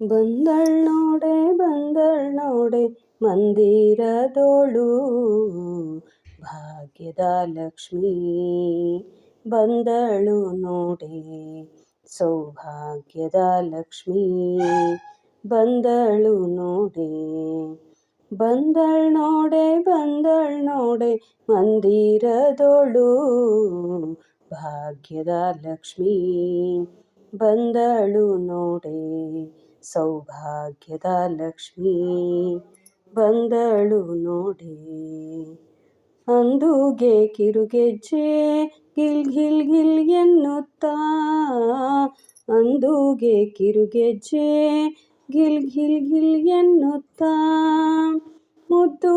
ಬಂದಳ್ ನೋಡೆ ಬಂದಳ್ ನೋಡೆ, ಮಂದಿರದೋಳು. ಭಾಗ್ಯದ ಲಕ್ಷ್ಮೀ ಬಂದಳು ನೋಡೆ, ಸೌಭಾಗ್ಯದ ಲಕ್ಷ್ಮೀ ಬಂದಳು ನೋಡೆ. ಬಂದಳ್ ನೋಡೆ ಬಂದಳ್ ನೋಡೆ, ಮಂದಿರದೋಳು. ಭಾಗ್ಯದ ಲಕ್ಷ್ಮೀ ಬಂದಳು ನೋಡೆ. ಸೌಭಾಗ್ಯದ ಲಕ್ಷ್ಮೀ ಬಂದಳು ನೋಡಿ. ಅಂದುಗೆ ಕಿರುಗೆಜ್ಜೆ ಗಿಲ್ ಗಿಲ್ ಗಿಲ್ ಎನ್ನುತ್ತಾ. ಅಂದುಗೆ ಕಿರುಗೆಜ್ಜೆ ಗಿಲ್ ಗಿಲ್ ಗಿಲ್ ಎನ್ನುತ್ತಾ. ಮುದ್ದು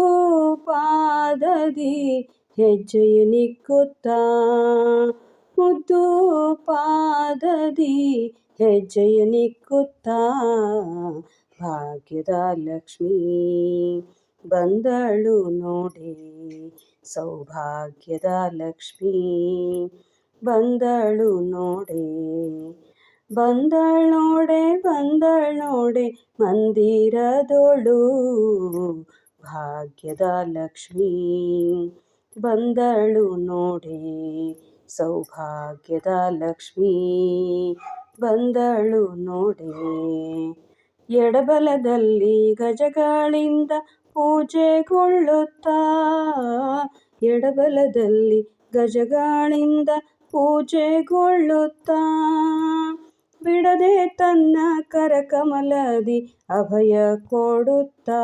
ಪಾದದಿ ಹೆಜ್ಜೆಯ ನಿಕ್ಕುತ್ತಾ. ಮುದ್ದು ಪಾದದಿ ಹೆಜ್ಜೆಯ ನಿಕ್ಕುತ್ತಾ ಭಾಗ್ಯದ ಲಕ್ಷ್ಮೀ. ಬಂದಳು ನೋಡಿ, ಸೌಭಾಗ್ಯದ ಲಕ್ಷ್ಮೀ. ಬಂದಳು ನೋಡೆ ಬಂದಳು ನೋಡೆ ಬಂದಳು ನೋಡೆ, ಮಂದಿರದೋಳು, ಭಾಗ್ಯದ ಲಕ್ಷ್ಮೀ. ಬಂದಳು ನೋಡೆ, ಸೌಭಾಗ್ಯದ ಲಕ್ಷ್ಮೀ. ಬಂದಳು ನೋಡಿ. ಎಡಬಲದಲ್ಲಿ ಗಜಗಳಿಂದ ಪೂಜೆಗೊಳ್ಳುತ್ತಾ. ಎಡಬಲದಲ್ಲಿ ಗಜಗಳಿಂದ ಪೂಜೆಗೊಳ್ಳುತ್ತಾ. ಬಿಡದೆ ತನ್ನ ಕರಕಮಲದಿ ಅಭಯ ಕೊಡುತ್ತಾ.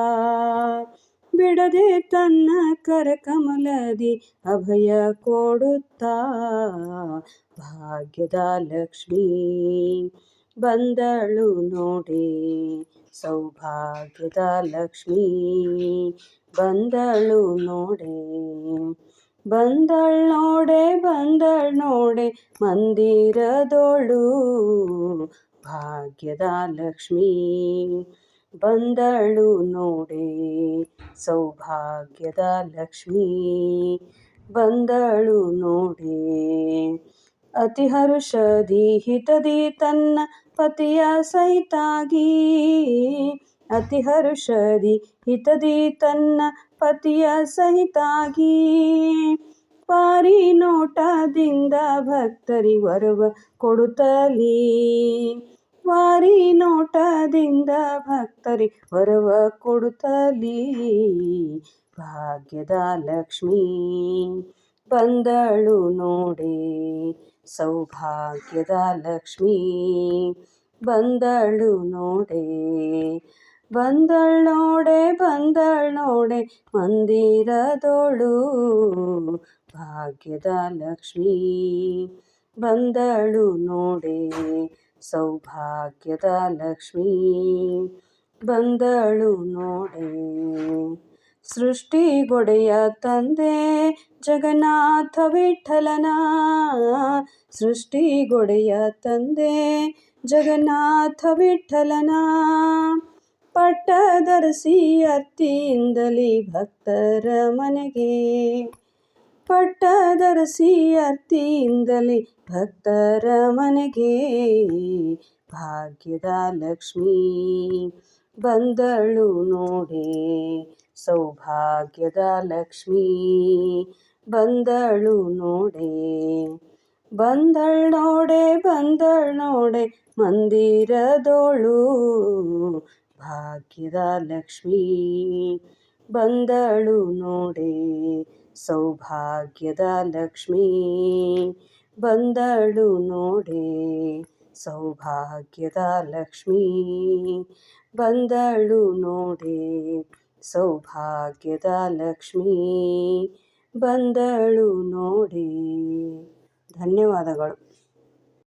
ಬಿಡದೆ ತನ್ನ ಕರಕಮಲದಿ ಅಭಯ ಕೊಡುತ್ತಾ. ಭಾಗ್ಯದ ಲಕ್ಷ್ಮೀ, ಬಂದಳು ನೋಡಿ ಸೌಭಾಗ್ಯದ ಲಕ್ಷ್ಮೀ. ಬಂದಳು ನೋಡೆ, ಬಂದಳ್ ನೋಡೆ ಬಂದಳ್ ನೋಡೆ ಮಂದಿರದೋಳು. ಭಾಗ್ಯದ ಲಕ್ಷ್ಮೀ ಬಂದಳು ನೋಡಿ, ಸೌಭಾಗ್ಯದ ಲಕ್ಷ್ಮೀ. ಬಂದಳು ನೋಡಿ, ಅತಿ ಹರುಷದಿ ಹಿತದಿ ತನ್ನ ಪತಿಯ ಸಹಿತಾಗಿ. ಅತಿ ಹರುಷದಿ ಹಿತದಿ ತನ್ನ ಪತಿಯ ಸಹಿತಾಗಿ. ಪಾರಿ ನೋಟದಿಂದ ಭಕ್ತರಿ ವರವ ಕೊಡುತ್ತಲೀ ವಾರಿ ನೋಟದಿಂದ ಭಕ್ತರಿ ಹೊರವ ಕೊಡುತ್ತಲೀ. ಭಾಗ್ಯದ ಲಕ್ಷ್ಮೀ, ಬಂದಳು ನೋಡೆ. ಸೌಭಾಗ್ಯದ ಲಕ್ಷ್ಮೀ, ಬಂದಳು ನೋಡೆ. ಬಂದಳ್ ನೋಡೆ ಬಂದಳ್ ನೋಡೆ, ಮಂದಿರದೋಳು. ಭಾಗ್ಯದ ಲಕ್ಷ್ಮೀ, ಬಂದಳು ನೋಡೆ. ಸೌಭಾಗ್ಯದ ಲಕ್ಷ್ಮೀ ಬಂದಳು ನೋಡೆ, ಸೃಷ್ಟಿಗೊಡೆಯ ತಂದೆ ಜಗನ್ನಾಥ ವಿಠಲನ. ಸೃಷ್ಟಿಗೊಡೆಯ ತಂದೆ ಜಗನ್ನಾಥ ವಿಠಲನ. ಪಟ್ಟದರ್ಸಿ ಅತ್ತಿಯಿಂದಲೇ ಭಕ್ತರ ಮನೆಗೆ ಪಟ್ಟದರ್ಸಿ ಅತ್ತಿಯಿಂದಲೇ ಭಕ್ತರ ಮನೆಗೆ ಭಾಗ್ಯದ ಲಕ್ಷ್ಮೀ ಬಂದಳು ನೋಡೆ, ಸೌಭಾಗ್ಯದ ಲಕ್ಷ್ಮೀ ಬಂದಳು ನೋಡೆ. ಬಂದಳ್ ನೋಡೆ ಬಂದಳ್ ನೋಡೆ, ಮಂದಿರದೋಳು ಭಾಗ್ಯದ ಲಕ್ಷ್ಮೀ ಬಂದಳು ನೋಡೆ. ಸೌಭಾಗ್ಯದ ಲಕ್ಷ್ಮೀ ಬಂದಳು ನೋಡೆ ಸೌಭಾಗ್ಯದ ಲಕ್ಷ್ಮೀ ಬಂದಳು ನೋಡೆ ಸೌಭಾಗ್ಯದ ಲಕ್ಷ್ಮೀ ಬಂದಳು ನೋಡಿ. ಧನ್ಯವಾದಗಳು.